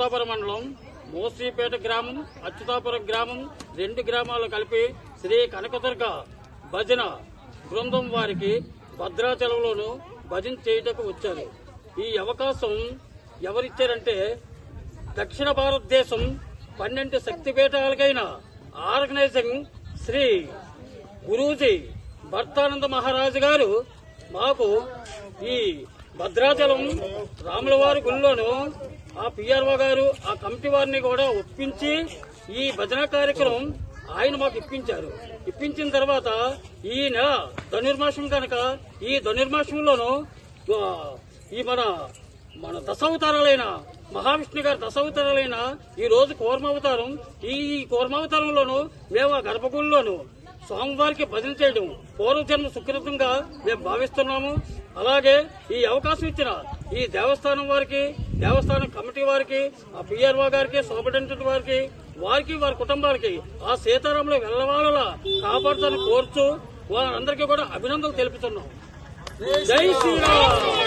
అచ్యుతాపురం మండలం మోసీపేట గ్రామం అచ్యుతాపురం గ్రామం రెండు గ్రామాలు కలిపి శ్రీ కనకదుర్గ భజన బృందం వారికి భద్రాచలంలోను భజన చేయుటకు వచ్చారు. ఈ అవకాశం ఎవరిచ్చారంటే దక్షిణ భారతదేశం పన్నెండు శక్తిపీఠాలకైన ఆర్గనైజింగ్ శ్రీ గురూజీ భర్తానంద మహారాజు గారు మాకు ఈ భద్రాచలం రాములవారి గుళ్ళోను ఆ పిఆర్ఓ గారు ఆ కమిటీ వారిని కూడా ఒప్పించి ఈ భజన కార్యక్రమం ఆయన మాకు ఇప్పించారు. ఇప్పించిన తర్వాత ఈ నెల ధనుర్మాసం కనుక ఈ ధనుర్మాసంలోను ఈ మన మన దశావతారాలైన మహావిష్ణు గారి దశావతారాలైన ఈ రోజు కోర్మావతారం ఈ కూర్మావతారంలోను మేము ఆ గర్భగుడిలోను స్వామివారికి భజన చేయడం పూర్వజన్మ సుకృతంగా మేము భావిస్తున్నాము. అలాగే ఈ అవకాశం ఇచ్చిన ఈ దేవస్థానం వారికి దేవస్థానం కమిటీ వారికి ఆ పిఆర్ఓ గారికి సూపరింటెండెంట్ వారికి వారికి వారి కుటుంబాలకి ఆ సీతారాములు వెళ్ళవాళ్ళ కాపాడుతాను కోరుచు వారందరికీ కూడా అభినందనలు తెలుపుతున్నాం. జై శ్రీరామ్!